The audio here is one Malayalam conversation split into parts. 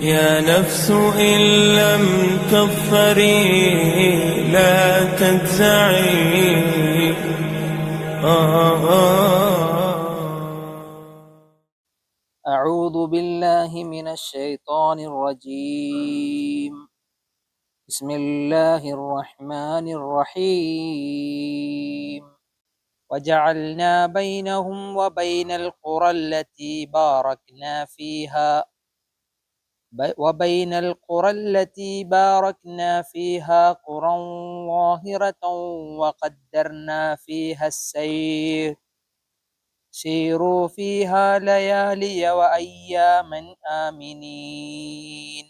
يا نفس إن لم تظفري لا تجزعي. أعوذ بالله من الشيطان الرجيم. بسم الله الرحمن الرحيم. وجعلنا بينهم وبين القرى التي باركنا فيها. وبين القرى التي باركنا فيها قرى ظاهرة وقدرنا فيها السير. سيروا فيها ليالي وأياما آمنين.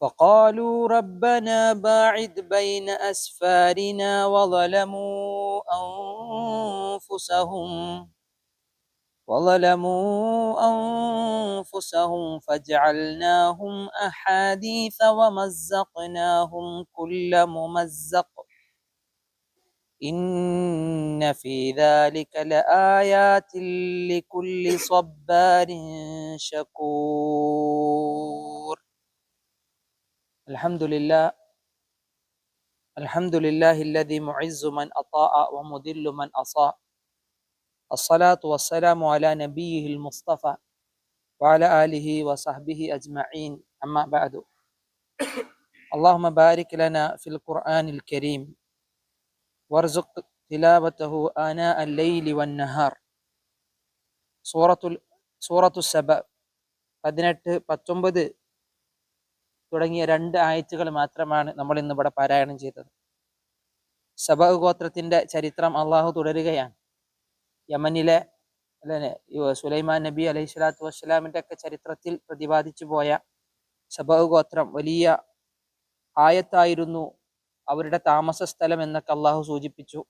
فقالوا ربنا باعد بين أسفارنا وظلموا أنفسهم. وظلموا أنفسهم فجعلناهم أحاديث ومزقناهم كل ممزق. إن في ذلك لآيات لكل صبار شكور. الحمد لله الحمد لله الذي معز من أطاع ومذل من أصاع. الصلاة والسلام على نبيه المصطفى وعلى آله وصحبه أجمعين أما بعد اللهم بارك لنا في القرآن الكريم وارزق تلاوته آناء الليل والنهار സൂറത്തുൽ സൂറത്തു സബ പതിനെട്ട് പത്തൊമ്പത് തുടങ്ങിയ രണ്ട് ആയത്തുകൾ മാത്രമാണ് നമ്മൾ ഇന്ന് ഇവിടെ പാരായണം ചെയ്തത് സബ ഗോത്രത്തിന്റെ ചരിത്രം അള്ളാഹു തുടരുകയാണ് യമനിലെ അല്ലെ സുലൈമാൻ നബി അലൈഹി സ്വലാത്തു വസ്സലാമിന്റെ ഒക്കെ ചരിത്രത്തിൽ പ്രതിപാദിച്ചു പോയ ശബഹ് ഗോത്രം വലിയ ആയത്തായിരുന്നു അവരുടെ താമസ സ്ഥലം എന്നൊക്കെ അള്ളാഹു സൂചിപ്പിച്ചു.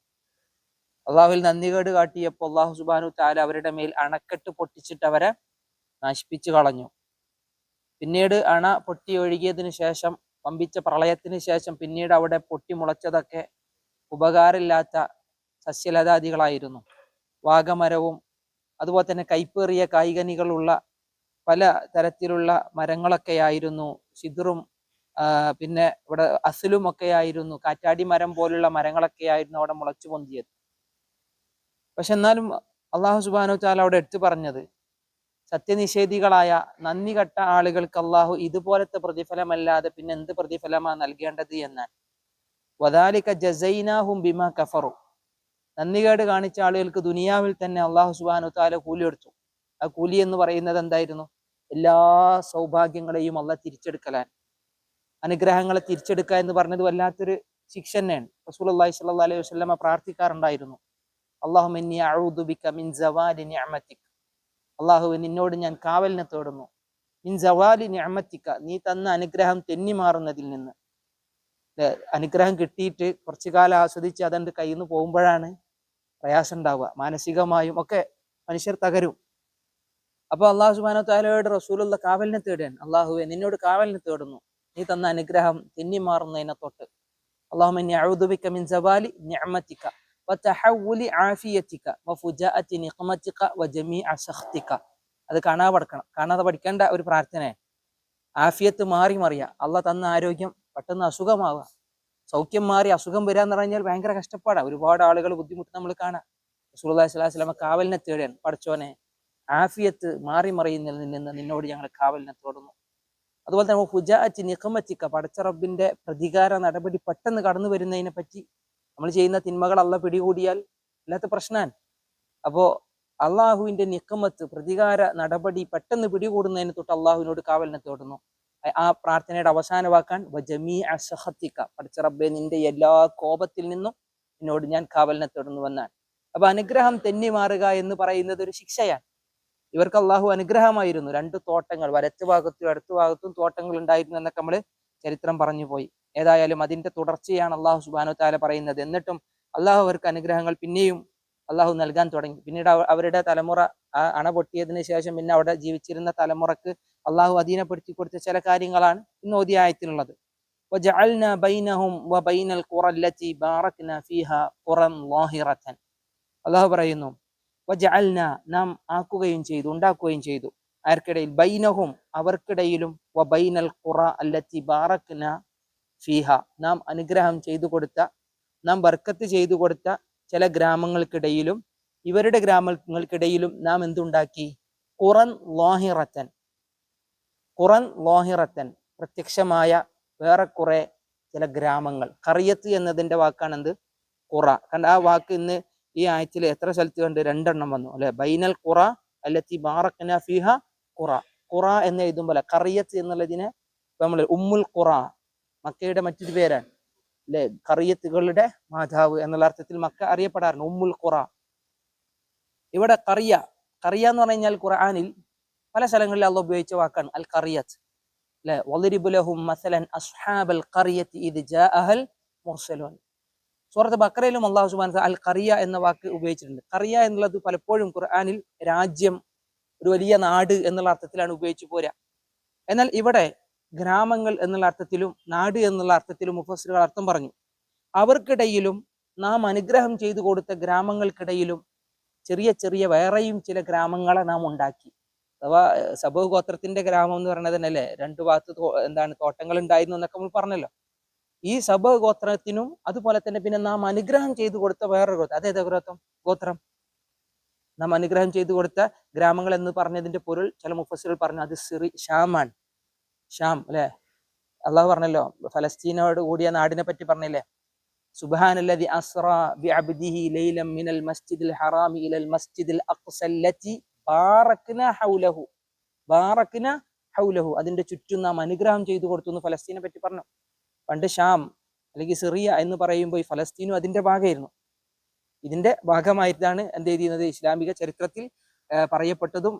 അള്ളാഹുവിൽ നന്ദികേട് കാട്ടിയപ്പോൾ അള്ളാഹു സുബാനു താല അവരുടെ മേൽ അണക്കെട്ട് പൊട്ടിച്ചിട്ട് അവരെ നശിപ്പിച്ചു കളഞ്ഞു. പിന്നീട് അണ പൊട്ടി ഒഴുകിയതിനു ശേഷം പമ്പിച്ച പ്രളയത്തിന് ശേഷം പിന്നീട് അവിടെ പൊട്ടിമുളച്ചതൊക്കെ ഉപകാരമില്ലാത്ത സസ്യലതാദികളായിരുന്നു. വാഗമരവും അതുപോലെ തന്നെ കൈപ്പേറിയ കായികനികളുള്ള പല തരത്തിലുള്ള മരങ്ങളൊക്കെയായിരുന്നു. സിദറും പിന്നെ ഇവിടെ അസലും ഒക്കെ ആയിരുന്നു കാറ്റാടി മരം പോലുള്ള മരങ്ങളൊക്കെ ആയിരുന്നു അവിടെ മുളച്ചു പൊന്തിയത്. പക്ഷെ എന്നാലും അള്ളാഹു സുബാനു ചാല അവിടെ എടുത്തു പറഞ്ഞത് സത്യനിഷേധികളായ നന്ദി കെട്ട ആളുകൾക്ക് അള്ളാഹു ഇതുപോലത്തെ പ്രതിഫലമല്ലാതെ പിന്നെ എന്ത് പ്രതിഫലമാണ് നൽകേണ്ടത് എന്നാണ് വദാലിക ജസൈനാഹും ബിമ കഫറു. നന്ദികേട് കാണിച്ച ആളുകൾക്ക് ദുനിയാവിൽ തന്നെ അള്ളാഹു സുബാനു താല കൂലി എടുത്തു ആ കൂലി എന്ന് പറയുന്നത് എന്തായിരുന്നു? എല്ലാ സൗഭാഗ്യങ്ങളെയും അള്ള തിരിച്ചെടുക്കലാൻ അനുഗ്രഹങ്ങളെ തിരിച്ചെടുക്കുക എന്ന് പറഞ്ഞത് വല്ലാത്തൊരു ശിക്ഷ തന്നെയാണ്. റസൂൽ അള്ളാഹി സ്വല്ലല്ലാഹു അലൈഹി വസല്ലമ പ്രാർത്ഥിക്കാറുണ്ടായിരുന്നു. അള്ളാഹു മിന്നി അഊദു ബിക മിൻ സവാലി നിഅമതിക് അള്ളാഹു നിന്നോട് ഞാൻ കാവലിനെ തേടുന്നു. മിൻ ജവാലി നിഅമതിക നീ തന്ന അനുഗ്രഹം തെന്നി മാറുന്നതിൽ നിന്ന് അനുഗ്രഹം കിട്ടിയിട്ട് കുറച്ചു കാലം ആസ്വദിച്ച് അതെന്റെ കയ്യിൽ നിന്ന് പോകുമ്പോഴാണ് പ്രയാസം ഉണ്ടാവുക. മാനസികമായും ഒക്കെ മനുഷ്യർ തകരും. അപ്പോൾ അള്ളാഹു സുബാനോ താലയോട് റസൂലുള്ള കാവലിനെ തേടാൻ അള്ളാഹുവെ നിന്നോട് കാവലിനെ തേടുന്നു. നീ തന്ന അനുഗ്രഹം തിന്നിമാറുന്നതിനെ തൊട്ട്. അള്ളാഹു മിൻ അത് കാണാതെ പഠിക്കണം. കാണാതെ പഠിക്കേണ്ട ഒരു പ്രാർത്ഥനയാണ്. ആഫിയത്ത് മാറി മറിയ. അള്ളാഹ് തന്ന ആരോഗ്യം പെട്ടെന്ന് അസുഖമാവുക സൗഖ്യം മാറി അസുഖം വരിക എന്ന് പറഞ്ഞാൽ ഭയങ്കര കഷ്ടപ്പാടാണ് ഒരുപാട് ആളുകൾ ബുദ്ധിമുട്ട് നമ്മൾ കാണാം. സ്വല്ലല്ലാഹു അലൈഹി വസല്ലമ കാവലിനെ തേടാൻ പഠിച്ചോനെ ആഫിയത്ത് മാറി മറിയുന്നതിൽ നിന്ന് നിന്നോട് ഞങ്ങൾ കാവലിനെ തോടുന്നു. അതുപോലെ തന്നെ ഫുജാഅത്തി നിഖമച്ചിക്ക പടച്ച റബ്ബിന്റെ പ്രതികാര നടപടി പെട്ടെന്ന് കടന്നു വരുന്നതിനെ പറ്റി നമ്മൾ ചെയ്യുന്ന തിന്മകൾ അല്ല പിടികൂടിയാൽ ഇല്ലാത്ത പ്രശ്നമാണ് അപ്പോ അള്ളാഹുവിന്റെ നിക്കമത്ത് പ്രതികാര നടപടി പെട്ടെന്ന് പിടികൂടുന്നതിന് തൊട്ട് അള്ളാഹുവിനോട് കാവലിനെ തേടുന്നു. ആ- പ്രാർത്ഥനയുടെ അവസാന വാക്കാൻ വജമീ അസഹത്തിക്ക പഠിച്ച റബ്ബെ നിന്റെ എല്ലാ കോപത്തിൽ നിന്നും എന്നോട് ഞാൻ കാവലിനെ തുടർന്നു വന്നാൽ അപ്പൊ അനുഗ്രഹം തെന്നി മാറുക എന്ന് പറയുന്നത് ഒരു ശിക്ഷയാണ്. ഇവർക്ക് അള്ളാഹു അനുഗ്രഹമായിരുന്നു. രണ്ട് തോട്ടങ്ങൾ വലത്ത് ഭാഗത്തും അടുത്ത ഭാഗത്തും തോട്ടങ്ങൾ ഉണ്ടായിരുന്നു എന്നൊക്കെ നമ്മൾ ചരിത്രം പറഞ്ഞു പോയി. ഏതായാലും അതിന്റെ തുടർച്ചയാണ് അള്ളാഹു സുബാനു താല പറയുന്നത്. എന്നിട്ടും അള്ളാഹു അവർക്ക് അനുഗ്രഹങ്ങൾ പിന്നെയും അള്ളാഹു നൽകാൻ തുടങ്ങി. പിന്നീട് അവരുടെ തലമുറ അണ പൊട്ടിയതിന് ശേഷം പിന്നെ അവിടെ ജീവിച്ചിരുന്ന തലമുറയ്ക്ക് അള്ളാഹു അധീനപ്പെടുത്തി കൊടുത്ത ചില കാര്യങ്ങളാണ് ഇന്ന് ഓതിയായത്തിലുള്ളത് അള്ളാഹു പറയുന്നു നാം ആക്കുകയും ചെയ്തു ഉണ്ടാക്കുകയും ചെയ്തു. ആർക്കിടയിൽ ബൈനഹും അവർക്കിടയിലും ഖുറ നാം അനുഗ്രഹം ചെയ്തു കൊടുത്ത നാം ബർക്കത്ത് ചെയ്തു കൊടുത്ത ചില ഗ്രാമങ്ങൾക്കിടയിലും ഇവരുടെ ഗ്രാമങ്ങൾക്കിടയിലും നാം എന്തുണ്ടാക്കി? ഖുറൻ ലോഹിറത്തൻ ഖുറൻ ലോഹിറത്തൻ പ്രത്യക്ഷമായ വേറെ കുറെ ചില ഗ്രാമങ്ങൾ. കറിയത്ത് എന്നതിന്റെ വാക്കാണ് എന്ത് ഖുറ. കണ്ട ആ വാക്ക് ഇന്ന് ഈ ആഴ്ചയിൽ എത്ര സ്ഥലത്ത് കണ്ട്? രണ്ടെണ്ണം വന്നു അല്ലെ? ബൈനൽ കുറ അല്ലത്തി ബാറക്കന ഫിഹ കുറ കുറ എന്ന് എഴുതുമ്പോൾ കറിയത്ത് എന്നുള്ളതിനെ നമ്മൾ ഉമ്മുൽ കുറ മക്കയുടെ മറ്റൊരു പേരാണ് അല്ലെ? കറിയത്തുകളുടെ മാതാവ് എന്നുള്ള അർത്ഥത്തിൽ മക്ക അറിയപ്പെടാറുണ്ട് ഉമ്മുൽ കുറ ഇവിടെ കറിയ കറിയ എന്ന് പറഞ്ഞു കഴിഞ്ഞാൽ ഖുർആനിൽ പല സ്ഥലങ്ങളിൽ അള്ള ഉപയോഗിച്ച വാക്കാണ് അൽ കറിയത്ത് അല്ലെ വളിരിബുലഹും മസലൻ അൽ കറിയത്ത് ഇത് ജ ജാഅഹൽ മുർസലോൻ. സൂറത്ത് ബക്രയിലും അള്ളാഹു സുബാൻ അൽ കറിയ എന്ന വാക്ക് ഉപയോഗിച്ചിട്ടുണ്ട്. കറിയ എന്നുള്ളത് പലപ്പോഴും ഖുർആാനിൽ രാജ്യം ഒരു വലിയ നാട് എന്നുള്ള അർത്ഥത്തിലാണ് ഉപയോഗിച്ചു പോരാ എന്നാൽ ഇവിടെ ഗ്രാമങ്ങൾ എന്നുള്ള അർത്ഥത്തിലും നാട് എന്നുള്ള അർത്ഥത്തിലും മുഫസ്സിറുകൾ അർത്ഥം പറഞ്ഞു. അവർക്കിടയിലും നാം അനുഗ്രഹം ചെയ്തു കൊടുത്ത ഗ്രാമങ്ങൾക്കിടയിലും ചെറിയ ചെറിയ വേറെയും ചില ഗ്രാമങ്ങളെ നാം ഉണ്ടാക്കി. അഥവാ സബഹ് ഗോത്രത്തിന്റെ ഗ്രാമം എന്ന് പറയുന്നത് തന്നെയല്ലേ രണ്ടു ഭാഗത്ത് എന്താണ് തോട്ടങ്ങൾ ഉണ്ടായിരുന്നു എന്നൊക്കെ നമ്മൾ പറഞ്ഞല്ലോ. ഈ സബഹ് ഗോത്രത്തിനും അതുപോലെ തന്നെ പിന്നെ നാം അനുഗ്രഹം ചെയ്തു കൊടുത്ത വേറൊരു ഗോത്രം. അതേത് ഗോത്രം? ഗോത്രം. നാം അനുഗ്രഹം ചെയ്തു കൊടുത്ത ഗ്രാമങ്ങൾ എന്ന് പറഞ്ഞതിന്റെ പൊരുൾ ചില മുഫസ്സിറുകൾ പറഞ്ഞു അത് സിറി ഷാമാണ്. ഷാം അല്ലെ? അള്ളാഹു പറഞ്ഞല്ലോ ഫലസ്തീനോട് കൂടിയ നാടിനെ പറ്റി പറഞ്ഞില്ലേ? സുബ്ഹാനല്ലദി അസ്റ ബിഅബ്ദിഹി ലൈലം മിനൽ മസ്ജിദിൽ ഹറാമി ഇലൽ മസ്ജിദിൽ അഖ്സല്ലതി ഹൗലഹു ഹൗലഹു. അതിന്റെ ചുറ്റും നാം അനുഗ്രഹം ചെയ്തു കൊടുത്തു എന്ന് ഫലസ്തീനെ പറ്റി പറഞ്ഞു. പണ്ട് ഷാം അല്ലെങ്കിൽ സിറിയ എന്ന് പറയുമ്പോൾ ഈ ഫലസ്തീനും അതിന്റെ ഭാഗമായിരുന്നു. ഇതിന്റെ ഭാഗമായിട്ടാണ് എന്ത് ചെയ്യുന്നത് ഇസ്ലാമിക ചരിത്രത്തിൽ പറയപ്പെട്ടതും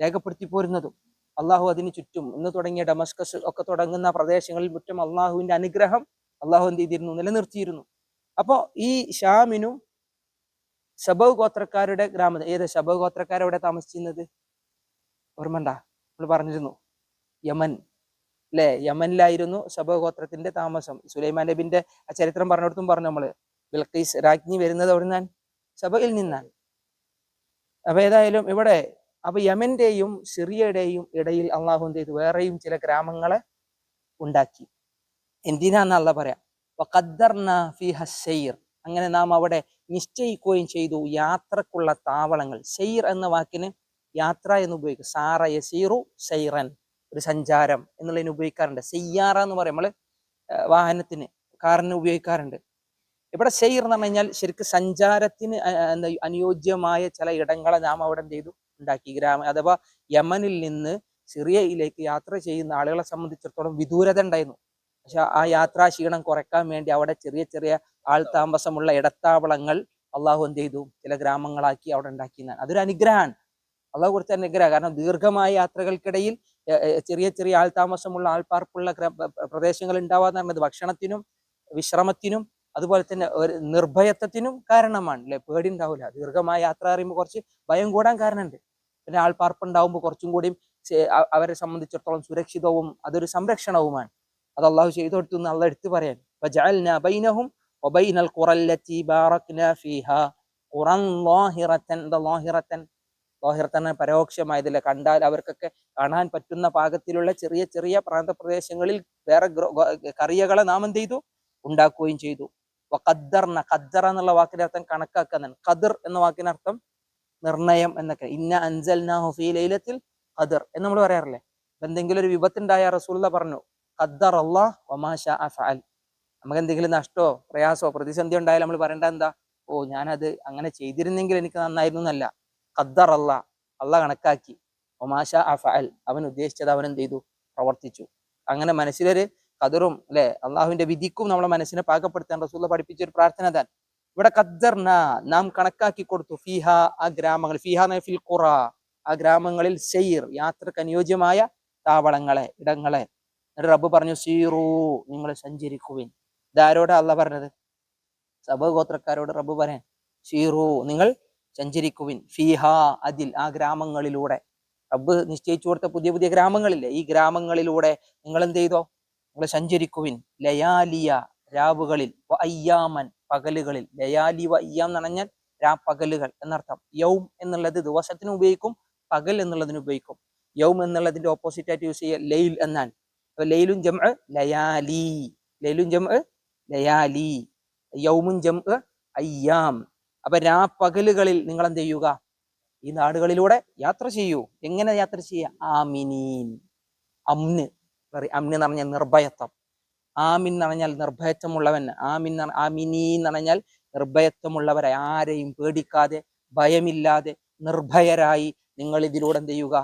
രേഖപ്പെടുത്തി പോരുന്നതും. അള്ളാഹു അതിന് ചുറ്റും ഇന്ന് തുടങ്ങിയ ഡമസ്കസ് ഒക്കെ തുടങ്ങുന്ന പ്രദേശങ്ങളിൽ മുറ്റം അള്ളാഹുവിന്റെ അനുഗ്രഹം അള്ളാഹു എന്ത് ചെയ്തിരുന്നു? നിലനിർത്തിയിരുന്നു. അപ്പോ ഈ ഷാമിനും ശബവ് ഗോത്രക്കാരുടെ ഗ്രാമം ഏത് ശബവ് ഗോത്രക്കാർ എവിടെ താമസിച്ചിരുന്നത്? ഓർമ്മണ്ട നമ്മൾ പറഞ്ഞിരുന്നു യമൻ അല്ലെ യമനിലായിരുന്നു ശബവ് ഗോത്രത്തിന്റെ താമസം. സുലൈമാൻ നബിന്റെ ആ ചരിത്രം പറഞ്ഞിടത്തും പറഞ്ഞു നമ്മൾ. ബിൽക്കീസ് രാജ്ഞി വരുന്നത് അവിടെ നിന്നാൻ ശബയിൽ നിന്നാണ്. അപ്പൊ ഏതായാലും ഇവിടെ അപ്പൊ യമന്റെയും സിറിയയുടെയും ഇടയിൽ അള്ളാഹു എന്ത് ചെയ്തു? വേറെയും ചില ഗ്രാമങ്ങളെ ഉണ്ടാക്കി. എന്തിനാന്നല്ല പറയാം. അങ്ങനെ നാം അവിടെ നിശ്ചയിക്കുകയും ചെയ്തു. യാത്രക്കുള്ള താവളങ്ങൾ. സെയ്ർ എന്ന വാക്കിന് യാത്ര എന്ന് ഉപയോഗിക്കും. സാറ യസീറു സെയ്റൻ ഒരു സഞ്ചാരം എന്നുള്ളതിന് ഉപയോഗിക്കാറുണ്ട്. സെയ്യാറ എന്ന് പറയും. നമ്മൾ വാഹനത്തിന് കാറിന് ഉപയോഗിക്കാറുണ്ട്. ഇവിടെ സെയ്ർ എന്ന് പറഞ്ഞു കഴിഞ്ഞാൽ ശരിക്കും സഞ്ചാരത്തിന് എന്താ അനുയോജ്യമായ ചില ഇടങ്ങളെ നാം അവിടെ എന്ത് ചെയ്തു? ഉണ്ടാക്കി. ഗ്രാമ അഥവാ യമനിൽ നിന്ന് സിറിയയിലേക്ക് യാത്ര ചെയ്യുന്ന ആളുകളെ സംബന്ധിച്ചിടത്തോളം വിദൂരത ഉണ്ടായിരുന്നു. പക്ഷെ ആ യാത്രാ ക്ഷീണം കുറയ്ക്കാൻ വേണ്ടി അവിടെ ചെറിയ ചെറിയ ആൾ താമസമുള്ള ഇടത്താവളങ്ങൾ അള്ളാഹു എന്ത് ചെയ്തു? ചില ഗ്രാമങ്ങളാക്കി അവിടെ ഉണ്ടാക്കിയെന്നാണ്. അതൊരു അനുഗ്രഹമാണ്. അള്ളാഹു കൊടുത്ത അനുഗ്രഹം. കാരണം ദീർഘമായ യാത്രകൾക്കിടയിൽ ചെറിയ ചെറിയ ആൾ താമസമുള്ള ആൾപ്പാർപ്പുള്ള പ്രദേശങ്ങൾ ഉണ്ടാവാന്ന് പറഞ്ഞത് ഭക്ഷണത്തിനും വിശ്രമത്തിനും അതുപോലെ തന്നെ ഒരു നിർഭയത്വത്തിനും കാരണമാണ്. അല്ലെ? പേടി ഉണ്ടാവില്ല ദീർഘമായ യാത്ര അറിയുമ്പോൾ കുറച്ച് ഭയം കൂടാൻ കാരണമുണ്ട്. പിന്നെ ആൾപ്പാർപ്പുണ്ടാവുമ്പോൾ കുറച്ചും കൂടിയും അവരെ സംബന്ധിച്ചിടത്തോളം സുരക്ഷിതവും അതൊരു സംരക്ഷണവുമാണ്. അത് അള്ളാഹു ചെയ്തു കൊടുത്തു എന്ന് അള്ള എടുത്ത് പറയാൻ. ബൈനഹും ഖുറൻ പരോക്ഷമായതില്ല? കണ്ടാൽ അവർക്കൊക്കെ കാണാൻ പറ്റുന്ന പാകത്തിലുള്ള ചെറിയ ചെറിയ പ്രാന്തപ്രദേശങ്ങളിൽ വേറെ കറിയകളെ നാം എന്ത് ചെയ്തു? ഉണ്ടാക്കുകയും ചെയ്തു. ഖദ്ദർ എന്നുള്ള വാക്കിന്റെ അർത്ഥം കണക്കാക്കുന്നതാണ് ഖദർ എന്ന വാക്കിനർത്ഥം അർത്ഥം നിർണയം എന്നൊക്കെ. ഇന്ന അഞ്ചൽ ലൈലത്തിൽ ഖദർ എന്ന് നമ്മൾ പറയാറില്ലേ? എന്തെങ്കിലും ഒരു വിപത്തുണ്ടായ റസൂല പറഞ്ഞു ഖദ്ദർ നമുക്ക് എന്തെങ്കിലും നഷ്ടമോ പ്രയാസമോ പ്രതിസന്ധി ഉണ്ടായാലും നമ്മൾ പറയേണ്ട എന്താ? ഓ ഞാനത് അങ്ങനെ ചെയ്തിരുന്നെങ്കിൽ എനിക്ക് നന്നായിരുന്നു എന്നല്ല. ഖദ്ദർ അള്ളാഹ് അള്ളാഹ് കണക്കാക്കി ഒമാഷ അഫഅൽ അവൻ ഉദ്ദേശിച്ചത് അവൻ എന്ത് ചെയ്തു പ്രവർത്തിച്ചു. അങ്ങനെ മനസ്സിലൊരു കതിറും അല്ലെ? അള്ളാഹുവിന്റെ വിധിക്കും നമ്മളെ മനസ്സിനെ പാകപ്പെടുത്താൻ റസൂല പഠിപ്പിച്ച ഒരു പ്രാർത്ഥന താൻ ഇവിടെ ഖദ്ദർന നാം കണക്കാക്കി കൊടുത്തു. ഫിഹ ആ ഗ്രാമങ്ങൾ ഫിഹ ഫിൽ ഖുറ. ആ ഗ്രാമങ്ങളിൽ സെയ്ർ യാത്രയ്ക്ക് അനുയോജ്യമായ താവളങ്ങളെ ഇടങ്ങളെ. എന്നിട്ട് റബ്ബ് പറഞ്ഞു സീറൂ നിങ്ങൾ സഞ്ചരിക്കുവിൻ. ഇതാരോട് അല്ല പറഞ്ഞത്? സബ ഗോത്രക്കാരോട് റബ്ബ് പറയാൻ സീറൂ നിങ്ങൾ സഞ്ചരിക്കുവിൻ ഫിഹ അതിൽ ആ ഗ്രാമങ്ങളിലൂടെ. റബ്ബ് നിശ്ചയിച്ചു കൊടുത്ത പുതിയ പുതിയ ഗ്രാമങ്ങളില്ലേ ഈ ഗ്രാമങ്ങളിലൂടെ നിങ്ങൾ എന്ത് ചെയ്തോ? നിങ്ങൾ സഞ്ചരിക്കുവിൻ. ലയാലിയ രാവുകളിൽ അയ്യാമൻ പകലുകളിൽ. ലയാലി വ അയ്യാം നനഞ്ഞാൽ രാ പകലുകൾ എന്നർത്ഥം. യൗം എന്നുള്ളത് ദിവസത്തിന് ഉപയോഗിക്കും പകൽ എന്നുള്ളതിന് ഉപയോഗിക്കും. യൗം എന്നുള്ളതിന്റെ ഓപ്പോസിറ്റ് ആയിട്ട് യൂസ് ചെയ്യുക ലൈൽ എന്നാണ് അപ്പൊ ലൈലും ജം ലയാലി. ലൈലുൻ ജം ലയാലി. യൗമുൻ ജം അയ്യാം. അപ്പൊ രാപ്പകലുകളിൽ നിങ്ങൾ എന്ത് ചെയ്യുക? ഈ നാടുകളിലൂടെ യാത്ര ചെയ്യൂ. എങ്ങനെ യാത്ര ചെയ്യുക? ആമിനീൻ. അമ്ന്. അമ്ന് എന്ന് പറഞ്ഞാൽ നിർഭയത്വം. ആമിൻ എന്ന് പറഞ്ഞാൽ നിർഭയത്വമുള്ളവൻ. ആമിൻ ആമിനീൻ എന്ന് പറഞ്ഞാൽ നിർഭയത്വമുള്ളവരെ ആരെയും പേടിക്കാതെ ഭയമില്ലാതെ നിർഭയരായി നിങ്ങൾ ഇതിലൂടെ എന്ത് ചെയ്യുക?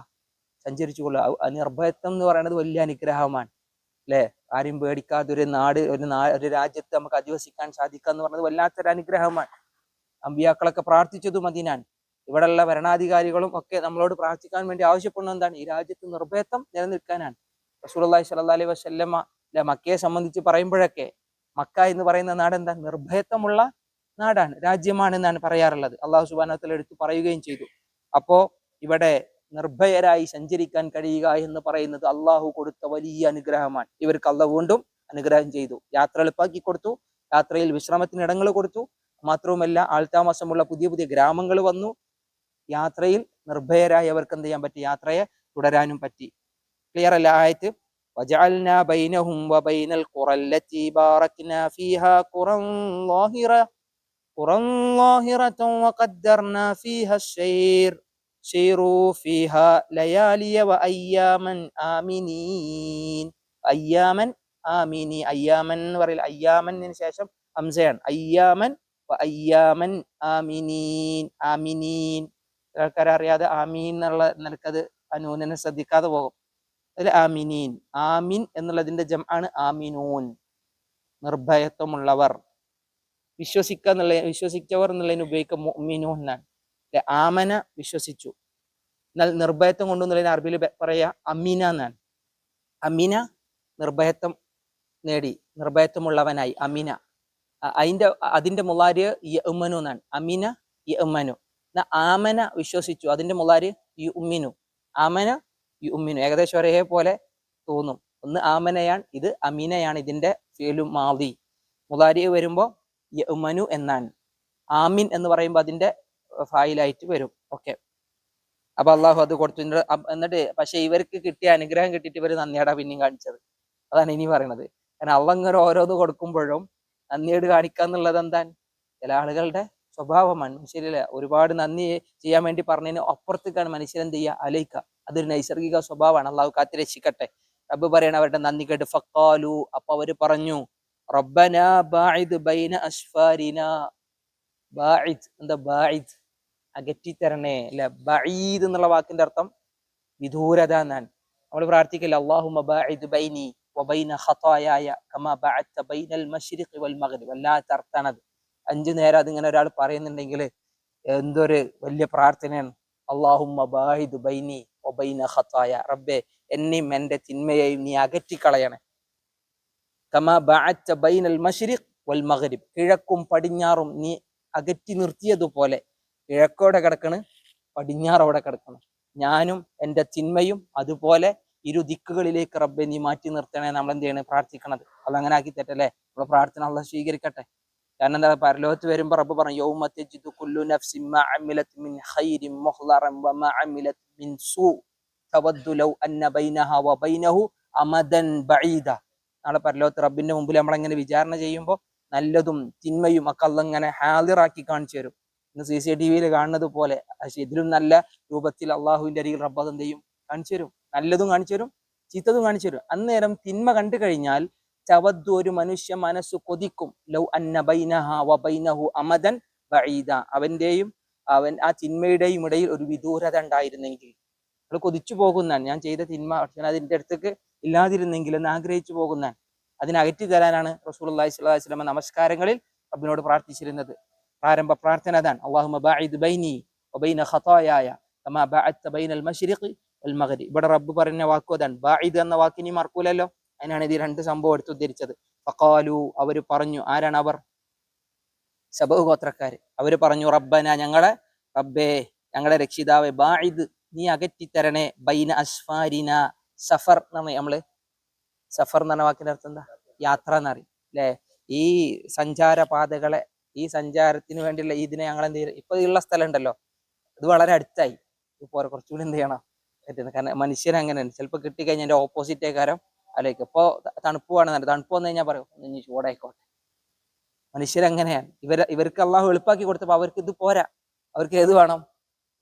സഞ്ചരിച്ചു കൊള്ളുക നിർഭയത്വം എന്ന് പറയുന്നത് വലിയ അനുഗ്രഹമാണ്. അല്ലെ? ആരും പേടിക്കാതെ ഒരു നാട് ഒരു നാ ഒരു രാജ്യത്ത് നമുക്ക് അധിവസിക്കാൻ സാധിക്കുക എന്ന് പറയുന്നത് വല്ലാത്തൊരു അനുഗ്രഹമാണ്. അമ്പിയാക്കളൊക്കെ പ്രാർത്ഥിച്ചതും അതിനാണ്. ഇവിടെയുള്ള ഭരണാധികാരികളും ഒക്കെ നമ്മളോട് പ്രാർത്ഥിക്കാൻ വേണ്ടി ആവശ്യപ്പെടുന്നത് എന്താണ്? ഈ രാജ്യത്ത് നിർഭയത്വം നിലനിൽക്കാനാണ്. റസൂലുള്ളാഹി സ്വല്ലല്ലാഹി അലൈഹി വസല്ലമ അല്ലെ മക്കയെ സംബന്ധിച്ച് പറയുമ്പോഴൊക്കെ മക്ക എന്ന് പറയുന്ന നാട് എന്താ? നിർഭയത്വമുള്ള നാടാണ് രാജ്യമാണ് എന്നാണ് പറയാറുള്ളത്. അള്ളാഹു സുബാനത്തിൽ എടുത്ത് പറയുകയും ചെയ്തു. അപ്പോ ഇവിടെ നിർഭയരായി സഞ്ചരിക്കാൻ കഴിയുക എന്ന് പറയുന്നത് അള്ളാഹു കൊടുത്ത വലിയ അനുഗ്രഹമാണ് ഇവർക്ക് അള്ളാഹ് വീണ്ടും അനുഗ്രഹം ചെയ്തു യാത്ര എളുപ്പാക്കി കൊടുത്തു യാത്രയിൽ വിശ്രമത്തിന് ഇടങ്ങൾ കൊടുത്തു മാത്രവുമല്ല ആൾതാമസമുള്ള പുതിയ പുതിയ ഗ്രാമങ്ങൾ വന്നു യാത്രയിൽ നിർഭയരായി അവർക്ക് എന്ത് ചെയ്യാൻ പറ്റി യാത്രയെ തുടരാനും പറ്റി ക്ലിയർ അല്ല ആയത്ത് وجعلنا بينهم وبين القرى التي باركنا فيها قرى ظاهرة قرى ظاهرة وقدرنا فيها السير سيروا فيها ليالي وأياما آمنين أياما آميني أياما എന്ന് പറയില്ല അയ്യാമന് ശേഷം ഹംസയാണ് അയ്യാമൻ അയ്യാമൻ ആമിനീൻ ആമിനീൻ ആൾക്കാർ അറിയാതെ ആമീൻ എന്നുള്ള നിലക്കത് അനൂനനെ ശ്രദ്ധിക്കാതെ പോകും അതിൽ ആമിനീൻ ആമിൻ എന്നുള്ളതിന്റെ ജം ആണ് ആമിനൂൻ നിർഭയത്വമുള്ളവർ വിശ്വസിക്കുക എന്നുള്ള വിശ്വസിച്ചവർ എന്നുള്ളതിന് ഉപയോഗിക്കുക മുഅ്മിനൂൻ എന്നാണ് ല്ലേ? ആമന വിശ്വസിച്ചു. എന്നാൽ നിർഭയത്വം കൊണ്ടുവന്നുള്ളതിന് അറബിയിൽ പറയുക അമീന എന്നാണ്. അമീന നിർഭയത്വം നേടി നിർഭയത്വമുള്ളവനായി. അമീന. അതിന്റെ അതിന്റെ മുളാര് യഅ്മനു എന്നാണ്. അമീന യമനു എന്നാൽ ആമന വിശ്വസിച്ചു. അതിന്റെ മുളാര് ഉമ്മിനു ആമന യുഅ്മിനു ഏകദേശം ഒരേ പോലെ തോന്നും. ഒന്ന് ആമനയാണ് ഇത് അമീനയാണ് ഇതിന്റെ ഫേലു മാതി മുളാരി വരുമ്പോൾ യമനു എന്നാണ്. ആമിൻ എന്ന് പറയുമ്പോൾ അതിന്റെ ഫായിലായിട്ട് വരും. ഓക്കെ അപ്പൊ അള്ളാഹു അത് കൊടുത്തു. എന്നിട്ട് പക്ഷെ ഇവർക്ക് കിട്ടിയ അനുഗ്രഹം കിട്ടിയിട്ട് ഇവർ നന്ദിയാടാ പിന്നെയും കാണിച്ചത്. അതാണ് ഇനി പറയണത്. കാരണം അള്ള ഇങ്ങനെ ഓരോന്ന് കൊടുക്കുമ്പോഴും നന്ദിയോട് കാണിക്കുക എന്നുള്ളത് എന്താണ്? ചില ആളുകളുടെ സ്വഭാവമാണ് മനുഷ്യരില്ല ഒരുപാട് നന്ദി ചെയ്യാൻ വേണ്ടി പറഞ്ഞതിന് അപ്പുറത്തേക്കാണ് മനുഷ്യൻ എന്ത് ചെയ്യുക? അലയിക്കുക. അതൊരു നൈസർഗിക സ്വഭാവമാണ്. അള്ളാഹു കാത്തി രക്ഷിക്കട്ടെ. റബ്ബ് പറയണ അവരുടെ നന്ദി കേട്ട് ഫക്കാലു അപ്പൊ അവർ പറഞ്ഞു റബ്ബന ബൈന അഷ്ഫാരിന എന്താ അകറ്റിത്തരണേ. അല്ല ബഈദ് എന്നുള്ള വാക്കിന്റെ അർത്ഥം വിദൂരത എന്നാണ്. നമ്മൾ പ്രാർത്ഥിക്കില്ല അള്ളാഹു ബാഇദ് ബൈനി ഖതായായ ബൈനൽ വൽ മഗ്രിബ്. അഞ്ചു നേരം അതിങ്ങനെ ഒരാൾ പറയുന്നുണ്ടെങ്കിൽ എന്തൊരു വലിയ പ്രാർത്ഥനയാണ്. അള്ളാഹു ബൈനി റബ്ബേ എന്നെയും എന്റെ തിന്മയെയും നീ അകറ്റിക്കളയണേ. കമാ ബഅത്ത ബൈനൽ മശ്രിഖ് വൽ മഗ്രിബ്. കിഴക്കും പടിഞ്ഞാറും നീ അകറ്റി നിർത്തിയതുപോലെ കിഴക്കോടെ കിടക്കണ് പടിഞ്ഞാറോടെ കിടക്കണം. ഞാനും എന്റെ തിന്മയും അതുപോലെ ഇരു ദിക്കുകളിലേക്ക് റബ്ബെ നീ മാറ്റി നിർത്തണേ നമ്മൾ എന്ത് ചെയ്യണേ? പ്രാർത്ഥിക്കണത്. അത് അങ്ങനെ ആക്കി തെറ്റല്ലേ നമ്മളെ പ്രാർത്ഥന അള്ളാഹ് സ്വീകരിക്കട്ടെ. കാരണം എന്താ പരലോകത്ത് വരുമ്പോൾ റബ്ബ് പറഞ്ഞു കുല്ലു നഫ്സി മാ മിൻ ഖൈരിൻ മിൻ സൂ അന്ന അമദൻ ബഈദ. നാളെ പരലോകത്ത് റബ്ബിന്റെ മുമ്പിൽ നമ്മളെങ്ങനെ വിചാരണ ചെയ്യുമ്പോൾ നല്ലതും തിന്മയും ഒക്കെ അല്ലെങ്ങനെ ഹാദിറാക്കി കാണിച്ചു തരും. ഇന്ന് സി സി ടി വിയിൽ കാണുന്നത് പോലെ ഇതിലും നല്ല രൂപത്തിൽ അള്ളാഹുവിന്റെ അരികിൽ റബ്ബ് അത് എന്ത് ചെയ്യും കാണിച്ചു തരും നല്ലതും കാണിച്ചു തരും ചീത്തതും കാണിച്ചു തരും അന്നേരം തിന്മ കണ്ടു കഴിഞ്ഞാൽ ചവദ് ഒരു മനുഷ്യ മനസ്സ് കൊതിക്കും. ലൗ അന്ന അമദൻ ബഈദ. അവന്റെയും അവൻ ആ തിന്മയുടെയും ഇടയിൽ ഒരു വിദൂരത ഉണ്ടായിരുന്നെങ്കിൽ. അത് കൊതിച്ചു പോകുന്നാണ് ഞാൻ ചെയ്ത തിന്മ പക്ഷെ അതിന്റെ അടുത്തേക്ക് ഇല്ലാതിരുന്നെങ്കിൽ എന്ന് ആഗ്രഹിച്ചു പോകുന്നാണ് അതിനകറ്റി തരാനാണ് റസൂൽ അള്ളാഹി സ്വലാഹി സ്വലമ നമസ്കാരങ്ങളിൽ റബ്ബിനോട് പ്രാർത്ഥിച്ചിരുന്നത്. പ്രാരംഭ പ്രാർത്ഥന അതാണ്. അള്ളാഹുമ തമാ ബൈനൽ ഇവിടെ റബ്ബ് പറഞ്ഞ വാക്കും അതാണ്. ബാഇദ് എന്ന വാക്കിനി മറക്കൂലല്ലോ? അതിനാണ് ഇത് രണ്ട് സംഭവം എടുത്ത് ഉദ്ധരിച്ചത്. ഫഖാലു അവർ പറഞ്ഞു. ആരാണ് അവർ? ശബഹ് ഗോത്രക്കാര്. അവർ പറഞ്ഞു റബ്ബന ഞങ്ങളെ റബ്ബേ ഞങ്ങളെ രക്ഷിതാവെ ബാഇദ് നീ അകറ്റിത്തരണേ ബൈന അസ്ഫാരിന. സഫർ എന്ന് പറഞ്ഞ നമ്മൾ സഫർ എന്ന് പറഞ്ഞ വാക്കിന്റെ അർത്ഥം എന്താ? യാത്ര എന്നറിയും അല്ലെ ഈ സഞ്ചാരപാതകളെ ഈ സഞ്ചാരത്തിന് വേണ്ടിയുള്ള ഇതിനെ ഞങ്ങൾ എന്ത് ചെയ്യും ഇപ്പൊ ഉള്ള സ്ഥലം ഉണ്ടല്ലോ ഇത് വളരെ അടുത്തായി. ഇപ്പൊ കുറച്ചുകൂടി എന്ത് ചെയ്യണം? പറ്റുന്നത് കാരണം മനുഷ്യൻ അങ്ങനെയാണ്. ചിലപ്പോൾ കിട്ടിക്കഴിഞ്ഞാൽ എന്റെ ഓപ്പോസിറ്റ് കാരം ആലോചിക്കും. ഇപ്പോൾ തണുപ്പ് വേണമെന്നല്ല. തണുപ്പ് വന്നു കഴിഞ്ഞാൽ പറയും ഇനി ചൂടായിക്കോട്ടെ. മനുഷ്യരങ്ങനെയാണ് ഇവർ ഇവർക്ക് അള്ളാഹു എളുപ്പാക്കി കൊടുത്തപ്പോൾ അവർക്ക് ഇത് പോരാ. അവർക്ക് ഏത് വേണം?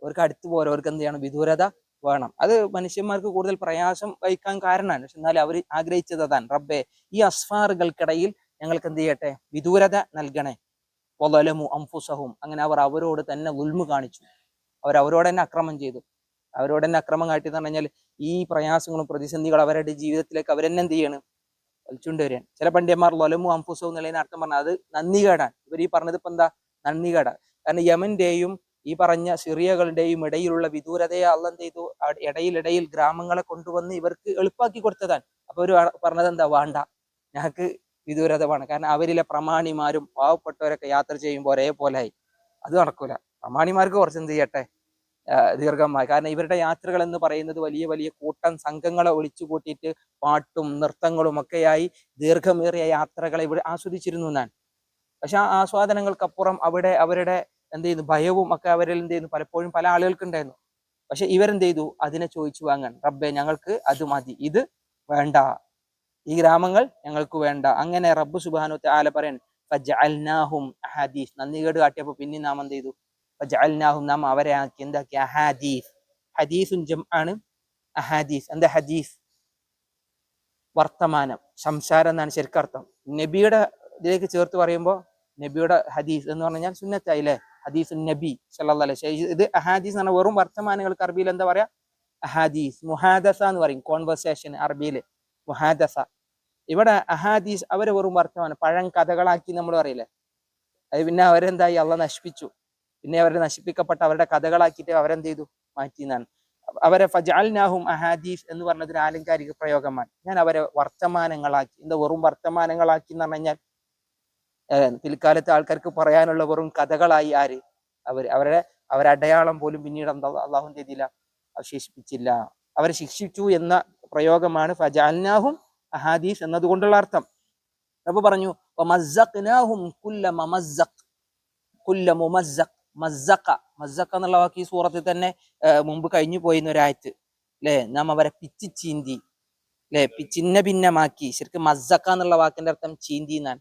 അവർക്ക് അടുത്ത് പോരാ. അവർക്ക് എന്ത് ചെയ്യണം? വിദൂരത വേണം. അത് മനുഷ്യന്മാർക്ക് കൂടുതൽ പ്രയാസം വഹിക്കാൻ കാരണമാണ്. പക്ഷെ എന്നാലും അവർ ആഗ്രഹിച്ചത് അതാണ്. റബ്ബെ ഈ അസ്ഫാറുകൾക്കിടയിൽ ഞങ്ങൾക്ക് എന്ത് ചെയ്യട്ടെ? വിദൂരത നൽകണേ. പൊലമു അംഫുസഹും. അങ്ങനെ അവർ അവരോട് തന്നെ ഉൽമ കാണിച്ചു. അവർ അവരോട് തന്നെ അക്രമം ചെയ്തു. അവരോട് തന്നെ അക്രമം കാട്ടി എന്ന് പറഞ്ഞാൽ ഈ പ്രയാസങ്ങളും പ്രതിസന്ധികളും അവരുടെ ജീവിതത്തിലേക്ക് അവരെന്നെ എന്ത് ചെയ്യാണ്? വലിച്ചുകൊണ്ട് വരികയാണ് ചില പണ്ഡിയന്മാർ ലൊലമു അംഫുസവും എന്നുള്ളതിന് അർത്ഥം പറഞ്ഞാൽ അത് നന്ദികേടാണ് ഇവർ ഈ പറഞ്ഞത് ഇപ്പം എന്താ? നന്ദികേടാണ് കാരണം യമന്റെയും ഈ പറഞ്ഞ സിറിയകളുടെയും ഇടയിലുള്ള വിദൂരതയെ അല്ലെന്ത് ചെയ്തു. ഇടയിലിടയിൽ ഗ്രാമങ്ങളെ കൊണ്ടുവന്ന് ഇവർക്ക് എളുപ്പാക്കി കൊടുത്തതാണ്. അപ്പൊ അവർ പറ- പറഞ്ഞത് എന്താ? വേണ്ട. ഞങ്ങൾക്ക് വിദൂരത വേണം കാരണം അവരിലെ പ്രമാണിമാരും പാവപ്പെട്ടവരൊക്കെ യാത്ര ചെയ്യുമ്പോൾ ഒരേപോലെയായി അത് നടക്കൂല. പ്രമാണിമാർക്ക് കുറച്ച് എന്ത് ചെയ്യട്ടെ ദീർഘമായി. കാരണം ഇവരുടെ യാത്രകൾ എന്ന് പറയുന്നത് വലിയ വലിയ കൂട്ടം സംഘങ്ങളെ ഒളിച്ചു കൂട്ടിയിട്ട് പാട്ടും നൃത്തങ്ങളും ഒക്കെയായി ദീർഘമേറിയ യാത്രകളെ ഇവിടെ ആസ്വദിച്ചിരുന്നു എന്നാണ് പക്ഷെ ആ ആസ്വാദനങ്ങൾക്കപ്പുറം അവിടെ അവരുടെ എന്ത് ചെയ്യുന്നു? ഭയവും ഒക്കെ അവരിൽ എന്ത് ചെയ്യുന്നു? പലപ്പോഴും പല ആളുകൾക്ക് ഉണ്ടായിരുന്നു പക്ഷെ ഇവരെന്ത് ചെയ്തു? അതിനെ ചോദിച്ചു വാങ്ങാൻ. റബ്ബെ ഞങ്ങൾക്ക് അത് മതി. ഇത് വേണ്ട. ഈ ഗ്രാമങ്ങൾ ഞങ്ങൾക്ക് വേണ്ട. അങ്ങനെ റബ്ബു സുബാനു ആല പറയാൻ അഹാദീസ്. നന്ദികേട് കാട്ടിയപ്പോൾ പിന്നെ നാം എന്ത് ചെയ്തു? ഫജഅൽനാഹും നാം അവരെ ആക്കി. എന്താക്കി? അഹാദീസ്. ഹദീസും ജം ആണ് അഹാദീസ്. എന്താ ഹദീസ്? വർത്തമാനം. സംസാരം എന്നാണ് ശരിക്കും അർത്ഥം. നബിയുടെ ഇതിലേക്ക് ചേർത്ത് പറയുമ്പോൾ നബിയുടെ ഹദീസ് എന്ന് പറഞ്ഞാൽ സുന്നത്തായില്ലേ ഹദീസ് നബി സല്ലല്ലാഹു അലൈഹി. ഇത് അഹാദീസ് എന്ന് പറഞ്ഞാൽ വെറും വർത്തമാനങ്ങൾക്ക് അറബിയിൽ എന്താ പറയാ? അഹാദീസ്. മുഹാദസ എന്ന് പറയും. കോൺവെർസേഷൻ അറബിയിൽ മുഹാദസ. ഇവിടെ അഹാദീസ് അവരെ വെറും വർത്തമാനം പഴം കഥകളാക്കി നമ്മൾ പറയില്ലേ? അത് പിന്നെ അവരെന്തായി? അള്ള നശിപ്പിച്ചു. പിന്നെ അവരെ നശിപ്പിക്കപ്പെട്ട അവരുടെ കഥകളാക്കിയിട്ട് അവരെന്ത് ചെയ്തു? മാറ്റി എന്നാണ് അവരെ ഫജാൽനാഹും അഹാദീസ് എന്ന് പറഞ്ഞതിന് ആലങ്കാരിക പ്രയോഗമാണ്. ഞാൻ അവരെ വർത്തമാനങ്ങളാക്കി എന്താ വെറും വർത്തമാനങ്ങളാക്കി എന്ന് പറഞ്ഞാൽ പിൽക്കാലത്ത് ആൾക്കാർക്ക് പറയാനുള്ള വെറും കഥകളായി ആര്? അവർ അവരുടെ അവരടയാളം പോലും പിന്നീട് എന്താ അള്ളാഹു ചെയ്തില്ല? അവശേഷിപ്പിച്ചില്ല. അവരെ ശിക്ഷിച്ചു എന്ന പ്രയോഗമാണ്. ഫജാൽനാഹും അഹാദീസ് എന്നതുകൊണ്ടുള്ള അർത്ഥം. അപ്പൊ പറഞ്ഞു "വമസ്സഖ്നാഹും കുല്ല മസ്സഖ. എന്നുള്ള വാക്ക് ഈ സൂറത്തിൽ തന്നെ മുമ്പ് കഴിഞ്ഞു പോയിന്ന ഒരായത്ത്. അല്ലെ നാം അവരെ പിച്ചി ചീന്തി. അല്ലെ ചിന്ന ഭിന്നമാക്കി. ശരിക്കും മസ്സഖ എന്നുള്ള വാക്കിന്റെ അർത്ഥം ചീന്തി എന്നാണ്.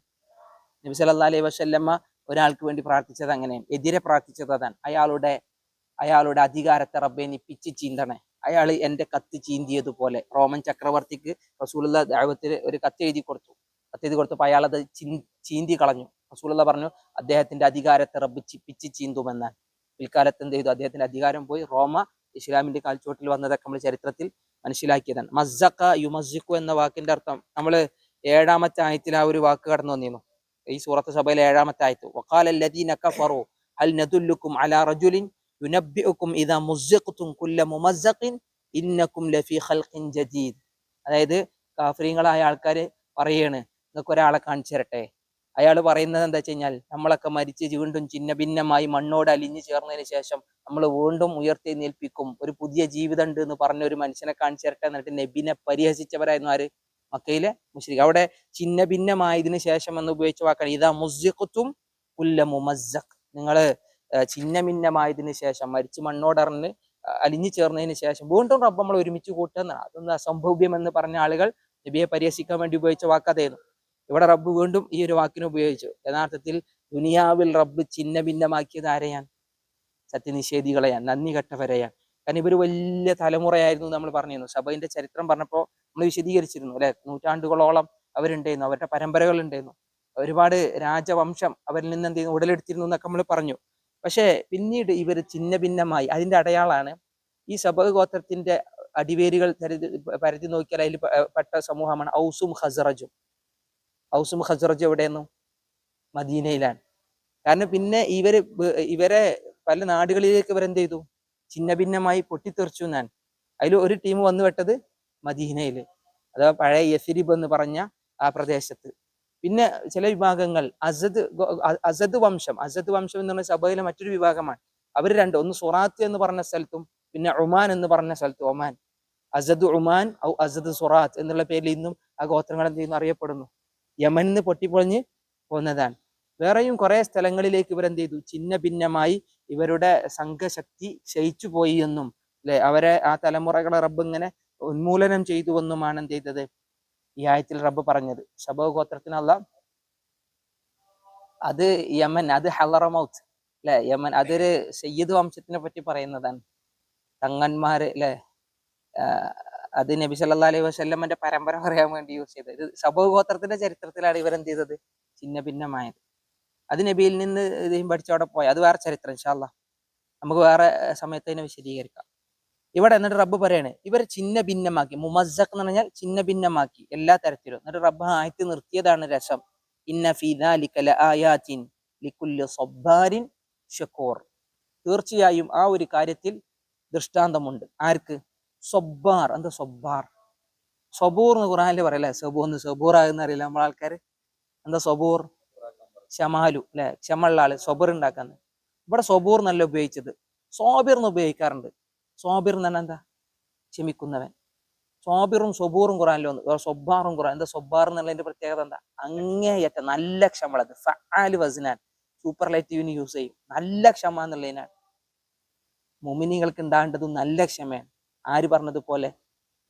നബി സല്ലാ അലൈഹി വസല്ലമ്മ ഒരാൾക്ക് വേണ്ടി പ്രാർത്ഥിച്ചത് അങ്ങനെയാണ്. എതിരെ പ്രാർത്ഥിച്ചത് അതാണ്. അയാളുടെ അയാളുടെ അധികാരത്തെ റബ്ബെ നീ പിച്ചി ചീന്തണേ. അയാൾ എന്റെ കത്ത് ചീന്തിയതുപോലെ. റോമൻ ചക്രവർത്തിക്ക് റസൂലുള്ള ദൈവത്തിൽ ഒരു കത്ത് എഴുതി കൊടുത്തു. കത്ത് എഴുതി കൊടുത്തപ്പോൾ അയാൾ അത് ചീന്തി കളഞ്ഞു. റസൂലുള്ള പറഞ്ഞു അദ്ദേഹത്തിന്റെ അധികാരത്തെ റബ്ബ് ചിപ്പിച്ച് ചീന്തുമെന്നാൽ പിൽക്കാലത്ത് എന്ത് ചെയ്തു? അദ്ദേഹത്തിന്റെ അധികാരം പോയി റോമ ഇസ്ലാമിന്റെ കാൽച്ചോട്ടിൽ വന്നതൊക്കെ നമ്മൾ ചരിത്രത്തിൽ മനസ്സിലാക്കിയതാണ്. മസ്സക്ക യുമസ്സിക്കു എന്ന വാക്കിന്റെ അർത്ഥം നമ്മൾ ഏഴാമത്തെ ആയത്തിൽ ആ ഒരു വാക്ക് കടന്നു വന്നിരുന്നു. ഈ സൂറത്ത് സഭയിലെ ഏഴാമത്തെ ആയത്ത് വക്കാലല്ലദീനക്ക ഫറു ഹൽ നദുല്ലുക്കും അലാ റജുലിൻ യുനബ്ബിഉക്കും ഇദാ മുസ്യഖ്തും കുല്ല മുമസ്സഖിൻ ഇന്നക്കും ലഫീ ഖൽഖിൻ ജദീദ്. അതായത് കാഫര്യങ്ങളായ ആൾക്കാർ പറയാണ് നിങ്ങൾക്ക് ഒരാളെ കാണിച്ചു തരട്ടെ? അയാൾ പറയുന്നത് എന്താ വെച്ച് കഴിഞ്ഞാൽ നമ്മളൊക്കെ മരിച്ച് വീണ്ടും ചിന്ന ഭിന്നമായി മണ്ണോട് അലിഞ്ഞു ചേർന്നതിന് ശേഷം നമ്മൾ വീണ്ടും ഉയർത്തി നേൽപ്പിക്കും ഒരു പുതിയ ജീവിതം ഉണ്ട് എന്ന് പറഞ്ഞ ഒരു മനുഷ്യനെ കാണിച്ചു തരട്ടെ എന്നിട്ട് നബിനെ പരിഹസിച്ചവരായിരുന്നു ആര്? മക്കയിലെ മുസ്ലിം. അവിടെ ചിന്ന ഭിന്നമായതിനു ശേഷം എന്ന് ഉപയോഗിച്ച വാക്കാണ് ഇതാ മുസ്യഖത്തും കുല്ല മുമസ്സഖ്. നിങ്ങൾ ചിന്ന ഭിന്നമായതിനു ശേഷം മരിച്ച് മണ്ണോടറിഞ്ഞ് അലിഞ്ഞു ചേർന്നതിന് ശേഷം വീണ്ടും റബ്ബ് നമ്മൾ ഒരുമിച്ച് കൂട്ടുന്നതാണ് അതൊന്ന് അസംഭവ്യം എന്ന് പറഞ്ഞ ആളുകൾ നബിയെ പരിഹസിക്കാൻ വേണ്ടി ഉപയോഗിച്ച വാക്കതായിരുന്നു. ഇവിടെ റബ്ബ് വീണ്ടും ഈ ഒരു വാക്കിനെ ഉപയോഗിച്ചു. യഥാർത്ഥത്തിൽ ദുനിയാവിൽ റബ്ബ് ചിഹ്ന ഭിന്നമാക്കിയത് ആരെയാണ്? സത്യനിഷേധികളെയാണ് നന്ദി കെട്ടവരെയാണ് കാരണം ഇവർ വലിയ തലമുറയായിരുന്നു നമ്മൾ പറഞ്ഞിരുന്നു. സഭയുടെ ചരിത്രം പറഞ്ഞപ്പോൾ നമ്മൾ വിശദീകരിച്ചിരുന്നു അല്ലെ? നൂറ്റാണ്ടുകളോളം അവരുണ്ടായിരുന്നു അവരുടെ പരമ്പരകൾ ഉണ്ടായിരുന്നു. ഒരുപാട് രാജവംശം അവരിൽ നിന്ന് എന്ത് ചെയ്യുന്നു ഉടലെടുത്തിരുന്നു എന്നൊക്കെ നമ്മൾ പറഞ്ഞു. പക്ഷേ പിന്നീട് ഇവർ ചിന്ന ഭിന്നമായി അതിന്റെ അടയാളാണ് ഈ സബക ഗോത്രത്തിന്റെ അടിവേരുകൾ തരുതി പരത്തി നോക്കിയാൽ അതിൽ പെട്ട സമൂഹമാണ് ഔസും ഹസറജും ഔസും ഹസറജും എവിടെയെന്നു? മദീനയിലാണ്. കാരണം പിന്നെ ഇവർ ഇവരെ പല നാടുകളിലേക്ക് ഇവരെന്ത് ചെയ്തു? ചിന്ന ഭിന്നമായി പൊട്ടിത്തെറിച്ചു ഞാൻ അതിൽ ഒരു ടീം വന്നു മദീനയിൽ അഥവാ പഴയ യസിരിബ് എന്ന് പറഞ്ഞ ആ പ്രദേശത്ത്. പിന്നെ ചില വിഭാഗങ്ങൾ അസദ് അസദ് വംശം. അസദ് വംശം എന്ന് പറഞ്ഞ സഭയിലെ മറ്റൊരു വിഭാഗമാണ്. അവർ രണ്ട് ഒന്ന് സുറാത്ത് എന്ന് പറഞ്ഞ സ്ഥലത്തും പിന്നെ ഒമാൻ എന്ന് പറഞ്ഞ സ്ഥലത്തും ഒമാൻ. അസദ് ഉമാൻ ഔ അസദ് സുറാത്ത് എന്നുള്ള പേരിൽ ഇന്നും ആ ഗോത്രങ്ങൾ എന്ത് ചെയ്യുന്നു? അറിയപ്പെടുന്നു. യമൻ നിന്ന് പൊട്ടിപ്പൊളിഞ്ഞ് പോകുന്നതാണ് വേറെയും കുറെ സ്ഥലങ്ങളിലേക്ക് ഇവരെന്ത് ചെയ്തു? ചിന്ന ഭിന്നമായി ഇവരുടെ സംഘശക്തി ക്ഷയിച്ചു പോയി എന്നും അല്ലെ? അവരെ ആ തലമുറകളെ റബ്ബ് ഇങ്ങനെ ഉന്മൂലനം ചെയ്തുവെന്നുമാണ് എന്ത് ചെയ്തത്? ഈ ആയത്തിൽ റബ്ബ് പറഞ്ഞത്. ശബ ഗോത്രത്തിനല്ല അത് യമൻ അത് ഹലറമൗത്ത് അല്ലെ യമൻ അതൊരു സയ്യിദ് വംശത്തിനെ പറ്റി പറയുന്നതാണ്. തങ്ങന്മാര് അല്ലെ അത് നബി സല്ലാ അലൈഹി വസല്ലമന്റെ പരമ്പര പറയാൻ വേണ്ടി യൂസ് ചെയ്തത്. ഇത് ശബ ഗോത്രത്തിന്റെ ചരിത്രത്തിലാണ് എന്ത് ചെയ്തത് ചിന്ന ഭിന്നമായത് അത് നബിയിൽ നിന്ന് ഇദ്ദേഹം പഠിച്ചവിടെ പോയി. അത് വേറെ ചരിത്രം ഇൻഷാല്ല നമുക്ക് വേറെ സമയത്ത് തന്നെ വിശദീകരിക്കാം. ഇവിടെ എന്നിട്ട് റബ്ബ് പറയാണ് ഇവർ ചിന്ന ഭിന്നമാക്കി മുമസ്സഖ് എന്ന് പറഞ്ഞാൽ ചിന്ന ഭിന്നമാക്കി എല്ലാ തരത്തിലും. എന്നിട്ട് റബ്ബ് ആയത്തി നിർത്തിയതാണ് രസം. ഇന്ന ഫിദാലിക ലആയാത്തിൻ ലിക്കുല്ലി സബ്ബാരിൻ ഷക്കൂർ. തീർച്ചയായും ആ ഒരു കാര്യത്തിൽ ദൃഷ്ടാന്തമുണ്ട്. ആർക്ക്? സൊബാർ എന്താ സൊബാർ സബൂർ എന്ന് ഖുറാനിൽ പറയല്ലേ? സബൂർ എന്ന് സബൂർ ആകുന്ന അറിയില്ല നമ്മളെ ആൾക്കാർ എന്താ സബൂർ? ഷമാലു അല്ലെ? ക്ഷമുള്ള ആൾ സൊബർ ഉണ്ടാക്കുന്നത് ഇവിടെ സൊബൂർ എന്നല്ല ഉപയോഗിച്ചത്. സോബിർ എന്ന് ഉപയോഗിക്കാറുണ്ട്. സോബിർ എന്ന് പറഞ്ഞാൽ എന്താ? ക്ഷമിക്കുന്നവൻ. സോബിറും സൊബൂറും ഖുറാനിലൊന്ന് സൊബാറും ഖുറാൻ എന്താ സൊബാർ എന്നുള്ളതിന്റെ പ്രത്യേകത എന്താ? അങ്ങേയറ്റം നല്ല ക്ഷമളത് ഫാൽ വസ്നാൻ. സൂപ്പർലൈറ്റീവിന് യൂസ് ചെയ്യും. നല്ല ക്ഷമ എന്നുള്ളതിനാണ്. മുമിനികൾക്ക് ഉണ്ടാകേണ്ടതും നല്ല ക്ഷമയാണ്. ആര് പറഞ്ഞതുപോലെ?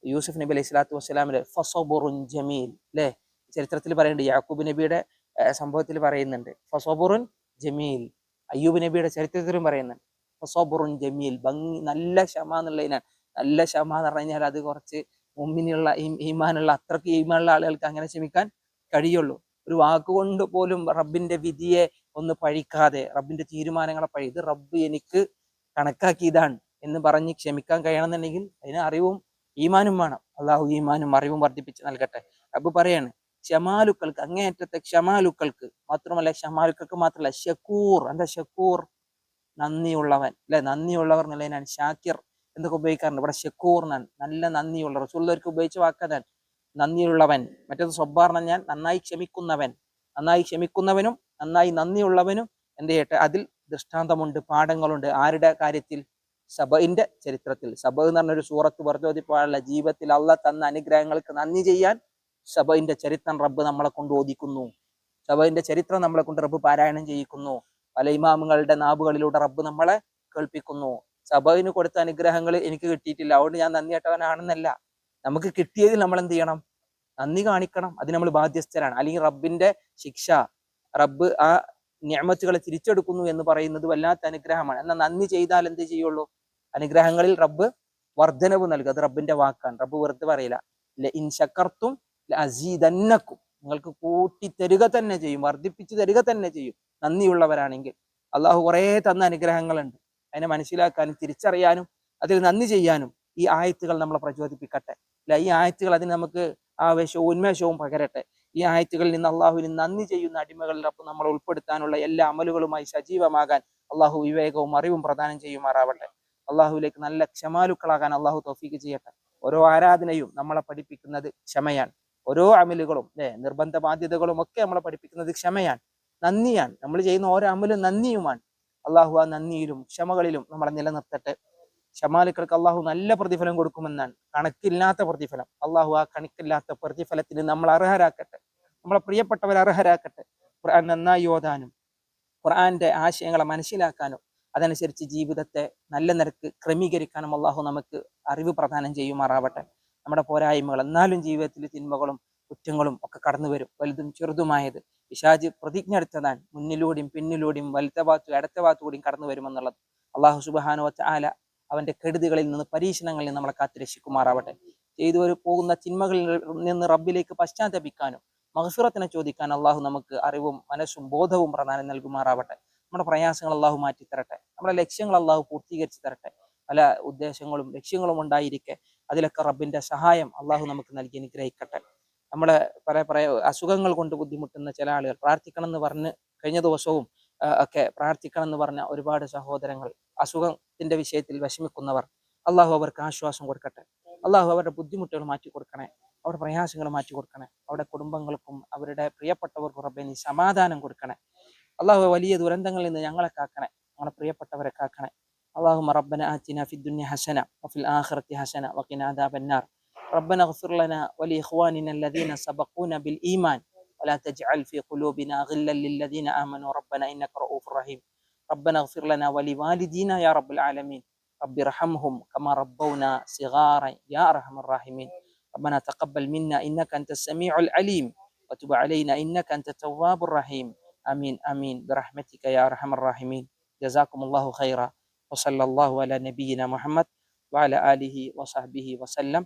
യൂസുഫ് നബി അലൈഹി സ്വലാത്തു വസ്സലാമിലെ ഫസോബുറുൻ ജമീൽ. അല്ലേ ചരിത്രത്തിൽ പറയുന്നുണ്ട്. യാക്കൂബ് നബിയുടെ സംഭവത്തിൽ പറയുന്നുണ്ട്. ഫസോബുറുൻ ജമീൽ. അയ്യൂബ് നബിയുടെ ചരിത്രത്തിലും പറയുന്നുണ്ട്. ഫസോബുറുൻ ജമീൽ. ഭംഗി നല്ല ക്ഷമ എന്നുള്ളതിനാണ്. നല്ല ക്ഷമ എന്ന് പറഞ്ഞു അത് കുറച്ച് മുമ്മിനുള്ള ഈമാനുള്ള അത്രയ്ക്ക് ഈമാനുള്ള ആളുകൾക്ക് അങ്ങനെ ക്ഷമിക്കാൻ കഴിയുള്ളൂ. ഒരു വാക്കുകൊണ്ട് പോലും റബ്ബിന്റെ വിധിയെ ഒന്ന് പഴിക്കാതെ റബ്ബിന്റെ തീരുമാനങ്ങളെ പഴി ഇത് റബ്ബ് എനിക്ക് കണക്കാക്കിയതാണ് എന്ന് പറഞ്ഞ് ക്ഷമിക്കാൻ കഴിയണമെന്നുണ്ടെങ്കിൽ അതിന് അറിവും ഈമാനും വേണം. അള്ളാഹു ഈമാനും അറിവും വർദ്ധിപ്പിച്ച് നൽകട്ടെ. റബ്ബ് പറയാണ് ക്ഷമാലുക്കൾക്ക് അങ്ങേയറ്റത്തെ ക്ഷമാലുക്കൾക്ക് മാത്രമല്ല ക്ഷമാലുക്കൾക്ക് മാത്രമല്ല ഷക്കൂർ എന്താ ഷക്കൂർ നന്ദിയുള്ളവൻ അല്ലെ? നന്ദിയുള്ളവർ എന്നുള്ളതിനാണ് ഷാക്കിർ എന്തൊക്കെ ഉപയോഗിക്കാറുണ്ട്? ഇവിടെ ഷക്കൂർ എന്നാണ് നല്ല നന്ദിയുള്ള റസൂള്ളവർക്ക് ഉപയോഗിച്ച വാക്കതാണ് നന്ദിയുള്ളവൻ മറ്റേത് സ്വബ്ബാർ ഞാൻ നന്നായി ക്ഷമിക്കുന്നവൻ. നന്നായി ക്ഷമിക്കുന്നവനും നന്നായി നന്ദിയുള്ളവനും എന്ത് ചെയ്യട്ടെ? അതിൽ ദൃഷ്ടാന്തമുണ്ട് പാഠങ്ങളുണ്ട്. ആരുടെ കാര്യത്തിൽ? സബയിന്റെ ചരിത്രത്തിൽ. സബ എന്ന് പറഞ്ഞൊരു സൂറത്ത് വർദ്ധോതിപ്പോഴല്ല ജീവിതത്തിൽ അള്ള തന്ന അനുഗ്രഹങ്ങൾക്ക് നന്ദി ചെയ്യാൻ സബയിന്റെ ചരിത്രം റബ്ബ് നമ്മളെ കൊണ്ട് ഓദിക്കുന്നു. സബയിന്റെ ചരിത്രം നമ്മളെ കൊണ്ട് റബ്ബ് പാരായണം ചെയ്യിക്കുന്നു. പല ഇമാമുകളുടെ നാവുകളിലൂടെ റബ്ബ് നമ്മളെ കേൾപ്പിക്കുന്നു. സബയിന് കൊടുത്ത അനുഗ്രഹങ്ങൾ എനിക്ക് കിട്ടിയിട്ടില്ല. അതുകൊണ്ട് ഞാൻ നന്ദിയേട്ടവനാണെന്നല്ല നമുക്ക് കിട്ടിയതിൽ നമ്മൾ എന്ത് ചെയ്യണം? നന്ദി കാണിക്കണം. അതിന് നമ്മൾ ബാധ്യസ്ഥരാണ്. അല്ലെങ്കിൽ റബ്ബിന്റെ ശിക്ഷ. റബ്ബ് ആ ഞാമത്തുകളെ തിരിച്ചെടുക്കുന്നു എന്ന് പറയുന്നത് വല്ലാത്ത അനുഗ്രഹമാണ്. എന്നാൽ നന്ദി ചെയ്താൽ എന്ത് ചെയ്യുള്ളൂ? അനുഗ്രഹങ്ങളിൽ റബ്ബ് വർധനവ് നൽകുക അത് റബ്ബിന്റെ വാക്കാണ്. റബ്ബ് വെറുതെ പറയില്ല. ഇൻ ശക്കർത്തും അസീതന്നക്കും നിങ്ങൾക്ക് കൂട്ടി തരിക തന്നെ ചെയ്യും. വർദ്ധിപ്പിച്ചു തരിക തന്നെ ചെയ്യും. നന്ദിയുള്ളവരാണെങ്കിൽ. അള്ളാഹു കുറേ തന്ന അനുഗ്രഹങ്ങളുണ്ട്. അതിനെ മനസ്സിലാക്കാനും തിരിച്ചറിയാനും അതിൽ നന്ദി ചെയ്യാനും ഈ ആയത്തുകൾ നമ്മളെ പ്രചോദിപ്പിക്കട്ടെ. അല്ല ഈ ആയത്തുകൾ അതിന് നമുക്ക് ആവേശവും ഉന്മേഷവും പകരട്ടെ. ഈ ആയത്തുകളിൽ നിന്ന് അള്ളാഹുവിന് നന്ദി ചെയ്യുന്ന അടിമകളിലൊപ്പം നമ്മൾ ഉൾപ്പെടുത്താനുള്ള എല്ലാ അമലുകളുമായി സജീവമാകാൻ അള്ളാഹു വിവേകവും അറിവും പ്രദാനം ചെയ്യുമാറാവട്ടെ. അള്ളാഹുവിലേക്ക് നല്ല ക്ഷമാലുക്കളാകാൻ അള്ളാഹു തോഫീക്ക് ചെയ്യട്ടെ. ഓരോ ആരാധനയും നമ്മളെ പഠിപ്പിക്കുന്നത് ക്ഷമയാണ്. ഓരോ അമലുകളും അല്ലെ നിർബന്ധ ബാധ്യതകളും ഒക്കെ നമ്മളെ പഠിപ്പിക്കുന്നത് ക്ഷമയാണ്. നന്ദിയാണ്. നമ്മൾ ചെയ്യുന്ന ഓരോ അമലും നന്ദിയുമാണ്. അള്ളാഹു ആ നന്ദിയിലും ക്ഷമകളിലും നമ്മളെ നിലനിർത്തട്ടെ. ക്ഷമാലുക്കൾക്ക് അള്ളാഹു നല്ല പ്രതിഫലം കൊടുക്കുമെന്നാണ്. കണക്കില്ലാത്ത പ്രതിഫലം. അള്ളാഹു ആ കണക്കില്ലാത്ത പ്രതിഫലത്തിന് നമ്മൾ അർഹരാക്കട്ടെ. നമ്മളെ പ്രിയപ്പെട്ടവർ അർഹരാക്കട്ടെ. ഖുർആൻ നന്നായി ഓതാനും ഖുർആന്റെ ആശയങ്ങളെ മനസ്സിലാക്കാനും അതനുസരിച്ച് ജീവിതത്തെ നല്ല നിരക്ക് ക്രമീകരിക്കാനും അള്ളാഹു നമുക്ക് അറിവ് പ്രദാനം ചെയ്യുമാറാവട്ടെ. നമ്മുടെ പോരായ്മകൾ എന്നാലും ജീവിതത്തിൽ തിന്മകളും കുറ്റങ്ങളും ഒക്കെ കടന്നു വരും വലുതും ചെറുതുമായത് പിശാജ് പ്രതിജ്ഞ എടുത്തതാണ് മുന്നിലൂടെയും പിന്നിലൂടെയും വലത്തെ ഭാഗത്തും ഇടത്തെ ഭാഗത്തുകൂടിയും കടന്നു വരുമെന്നുള്ളത് അള്ളാഹു സുബാനു വച്ച ആല അവന്റെ കെടുതികളിൽ നിന്ന് പരീക്ഷണങ്ങളിൽ നിന്ന് നമ്മളെ കാത്തു രക്ഷിക്കുമാറാവട്ടെ. ചെയ്തു ഒരു പോകുന്ന ചിന്മകളിൽ നിന്ന് റബ്ബിലേക്ക് പശ്ചാത്തപിക്കാനും മഹസുറത്തിനെ ചോദിക്കാൻ അള്ളാഹു നമുക്ക് അറിവും മനസ്സും ബോധവും പ്രധാനം നൽകുമാറാവട്ടെ. നമ്മുടെ പ്രയാസങ്ങൾ അള്ളാഹു മാറ്റി തരട്ടെ. നമ്മുടെ ലക്ഷ്യങ്ങൾ അള്ളാഹു പൂർത്തീകരിച്ച് തരട്ടെ. പല ഉദ്ദേശങ്ങളും ലക്ഷ്യങ്ങളും ഉണ്ടായിരിക്കെ അതിലൊക്കെ റബ്ബിന്റെ സഹായം അള്ളാഹു നമുക്ക് നൽകി അനുഗ്രഹിക്കട്ടെ. നമ്മളെ പല പല അസുഖങ്ങൾ കൊണ്ട് ബുദ്ധിമുട്ടുന്ന ചില ആളുകൾ പ്രാർത്ഥിക്കണം എന്ന് പറഞ്ഞ് കഴിഞ്ഞ ദിവസവും ഒക്കെ പ്രാർത്ഥിക്കണം എന്ന് പറഞ്ഞ ഒരുപാട് സഹോദരങ്ങൾ അസുഖത്തിന്റെ വിഷയത്തിൽ വിഷമിക്കുന്നവർ അള്ളാഹു അവർക്ക് ആശ്വാസം കൊടുക്കട്ടെ. അള്ളാഹു അവരുടെ ബുദ്ധിമുട്ടുകൾ മാറ്റി കൊടുക്കണേ അവരുടെ പ്രയാസങ്ങൾ മാറ്റി കൊടുക്കണേ അവരുടെ കുടുംബങ്ങൾക്കും അവരുടെ പ്രിയപ്പെട്ടവർക്കും നീ സമാധാനം കൊടുക്കണേ. അള്ളാഹു വലിയ ദുരന്തങ്ങളിൽ നിന്ന് ഞങ്ങളെ കാക്കണേ ഞങ്ങളെ പ്രിയപ്പെട്ടവരെ കാക്കണേ. അള്ളാഹു റബ്ബന ആറ്റിന ഫിദ്ദുന്യ ഹസന വഫിൽ ആഖിറത്തി ഹസന വഖിന അദാബന്നാർ ربنا اغفر لنا ولإخواننا الذين سبقونا بالإيمان. ولا تجعل في قلوبنا غلا للذين آمنوا. ربنا إنك رؤوف رحيم. ربنا اغفر لنا ولوالدينا يا رب العالمين. رب ارحمهم كما ربونا صغارا يا أرحم الراحمين. ربنا تقبل منا إنك أنت السميع العليم. وتب علينا إنك أنت التواب الرحيم. آمين آمين. برحمتك يا أرحم الراحمين. جزاكم الله خيرا. وصلى الله على نبينا محمد وعلى آله وصحبه وسلم.